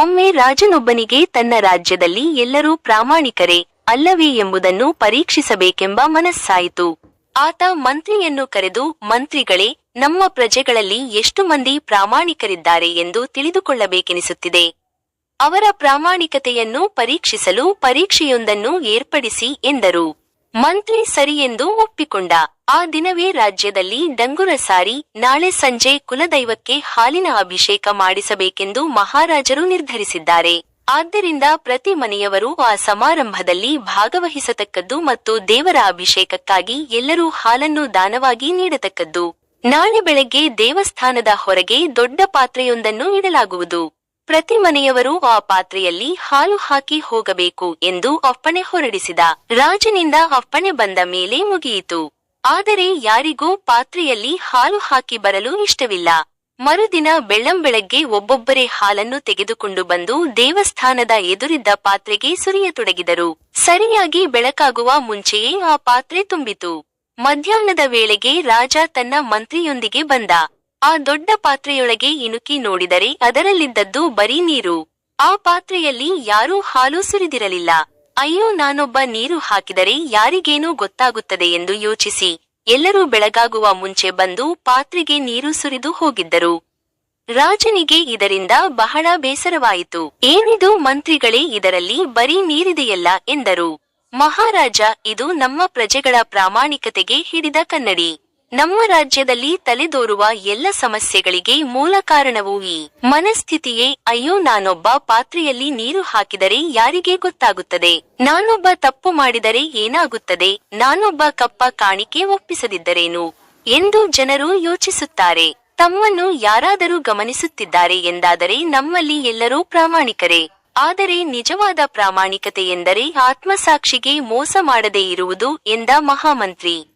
ಒಮ್ಮೆ ರಾಜನೊಬ್ಬನಿಗೆ ತನ್ನ ರಾಜ್ಯದಲ್ಲಿ ಎಲ್ಲರೂ ಪ್ರಾಮಾಣಿಕರೇ ಅಲ್ಲವೇ ಎಂಬುದನ್ನು ಪರೀಕ್ಷಿಸಬೇಕೆಂಬ ಮನಸ್ಸಾಯಿತು. ಆತ ಮಂತ್ರಿಯನ್ನು ಕರೆದು, ಮಂತ್ರಿಗಳೇ, ನಮ್ಮ ಪ್ರಜೆಗಳಲ್ಲಿ ಎಷ್ಟು ಮಂದಿ ಪ್ರಾಮಾಣಿಕರಿದ್ದಾರೆ ಎಂದು ತಿಳಿದುಕೊಳ್ಳಬೇಕೆನಿಸುತ್ತಿದೆ. ಅವರ ಪ್ರಾಮಾಣಿಕತೆಯನ್ನು ಪರೀಕ್ಷಿಸಲು ಪರೀಕ್ಷೆಯೊಂದನ್ನು ಏರ್ಪಡಿಸಿ, ಎಂದರು. ಮಂತ್ರಿ ಸರಿ ಎಂದು ಒಪ್ಪಿಕೊಂಡ. ಆ ದಿನವೇ ರಾಜ್ಯದಲ್ಲಿ ಡಂಗುರ ಸಾರಿ, ನಾಳೆ ಸಂಜೆ ಕುಲದೈವಕ್ಕೆ ಹಾಲಿನ ಅಭಿಷೇಕ ಮಾಡಿಸಬೇಕೆಂದು ಮಹಾರಾಜರು ನಿರ್ಧರಿಸಿದ್ದಾರೆ. ಆದ್ದರಿಂದ ಪ್ರತಿ ಮನೆಯವರು ಆ ಸಮಾರಂಭದಲ್ಲಿ ಭಾಗವಹಿಸತಕ್ಕದ್ದು ಮತ್ತು ದೇವರ ಅಭಿಷೇಕಕ್ಕಾಗಿ ಎಲ್ಲರೂ ಹಾಲನ್ನು ದಾನವಾಗಿ ನೀಡತಕ್ಕದ್ದು. ನಾಳೆ ಬೆಳಗ್ಗೆ ದೇವಸ್ಥಾನದ ಹೊರಗೆ ದೊಡ್ಡ ಪಾತ್ರೆಯೊಂದನ್ನು ಇಡಲಾಗುವುದು. ಪ್ರತಿ ಮನೆಯವರು ಆ ಪಾತ್ರೆಯಲ್ಲಿ ಹಾಲು ಹಾಕಿ ಹೋಗಬೇಕು ಎಂದು ಅಪ್ಪಣೆ ಹೊರಡಿಸಿದ. ರಾಜನಿಂದ ಅಪ್ಪಣೆ ಬಂದ ಮೇಲೆ ಮುಗಿಯಿತು. ಆದರೆ ಯಾರಿಗೂ ಪಾತ್ರೆಯಲ್ಲಿ ಹಾಲು ಹಾಕಿ ಬರಲು ಇಷ್ಟವಿಲ್ಲ. ಮರುದಿನ ಬೆಳ್ಳಂಬೆಳಗ್ಗೆ ಒಬ್ಬೊಬ್ಬರೇ ಹಾಲನ್ನು ತೆಗೆದುಕೊಂಡು ಬಂದು ದೇವಸ್ಥಾನದ ಎದುರಿದ್ದ ಪಾತ್ರೆಗೆ ಸುರಿಯತೊಡಗಿದರು. ಸರಿಯಾಗಿ ಬೆಳಕಾಗುವ ಮುಂಚೆಯೇ ಆ ಪಾತ್ರೆ ತುಂಬಿತು. ಮಧ್ಯಾಹ್ನದ ವೇಳೆಗೆ ರಾಜ ತನ್ನ ಮಂತ್ರಿಯೊಂದಿಗೆ ಬಂದ. ಆ ದೊಡ್ಡ ಪಾತ್ರೆಯೊಳಗೆ ಇಣುಕಿ ನೋಡಿದರೆ ಅದರಲ್ಲಿದ್ದದ್ದು ಬರೀ ನೀರು. ಆ ಪಾತ್ರೆಯಲ್ಲಿ ಯಾರೂ ಹಾಲು ಸುರಿದಿರಲಿಲ್ಲ. ಅಯ್ಯೋ, ನಾನೊಬ್ಬ ನೀರು ಹಾಕಿದರೆ ಯಾರಿಗೇನೂ ಗೊತ್ತಾಗುತ್ತದೆ ಎಂದು ಯೋಚಿಸಿ. ಎಲ್ಲರೂ ಬೆಳಗಾಗುವ ಮುಂಚೆ ಬಂದು ಪಾತ್ರೆಗೆ ನೀರು ಸುರಿದು ಹೋಗಿದ್ದರು. ರಾಜನಿಗೆ ಇದರಿಂದ ಬಹಳ ಬೇಸರವಾಯಿತು. ಏನಿದು ಮಂತ್ರಿಗಳೇ, ಇದರಲ್ಲಿ ಬರೀ ನೀರಿದೆಯಲ್ಲ ಎಂದರು. ಮಹಾರಾಜ, ಇದು ನಮ್ಮ ಪ್ರಜೆಗಳ ಪ್ರಾಮಾಣಿಕತೆಗೆ ಹಿಡಿದ ಕನ್ನಡಿ. ನಮ್ಮ ರಾಜ್ಯದಲ್ಲಿ ತಲೆದೋರುವ ಎಲ್ಲ ಸಮಸ್ಯೆಗಳಿಗೆ ಮೂಲ ಕಾರಣವೂ ಈ. ಮನಸ್ಥಿತಿಯೇ, ಅಯ್ಯೋ ನಾನೊಬ್ಬ ಪಾತ್ರೆಯಲ್ಲಿ ನೀರು ಹಾಕಿದರೆ ಯಾರಿಗೆ ಗೊತ್ತಾಗುತ್ತದೆ? ನಾನೊಬ್ಬ ತಪ್ಪು ಮಾಡಿದರೆ ಏನಾಗುತ್ತದೆ? ನಾನೊಬ್ಬ ಕಪ್ಪ ಕಾಣಿಕೆ ಒಪ್ಪಿಸದಿದ್ದರೇನು? ಎಂದು ಜನರು ಯೋಚಿಸುತ್ತಾರೆ. ತಮ್ಮನ್ನು ಯಾರಾದರೂ ಗಮನಿಸುತ್ತಿದ್ದಾರೆ ಎಂದಾದರೆ ನಮ್ಮಲ್ಲಿ ಎಲ್ಲರೂ ಪ್ರಾಮಾಣಿಕರೇ. ಆದರೆ ನಿಜವಾದ ಪ್ರಾಮಾಣಿಕತೆ ಎಂದರೆ ಆತ್ಮಸಾಕ್ಷಿಗೆ ಮೋಸ ಮಾಡದೇ ಇರುವುದು ಎಂದ ಮಹಾಮಂತ್ರಿ.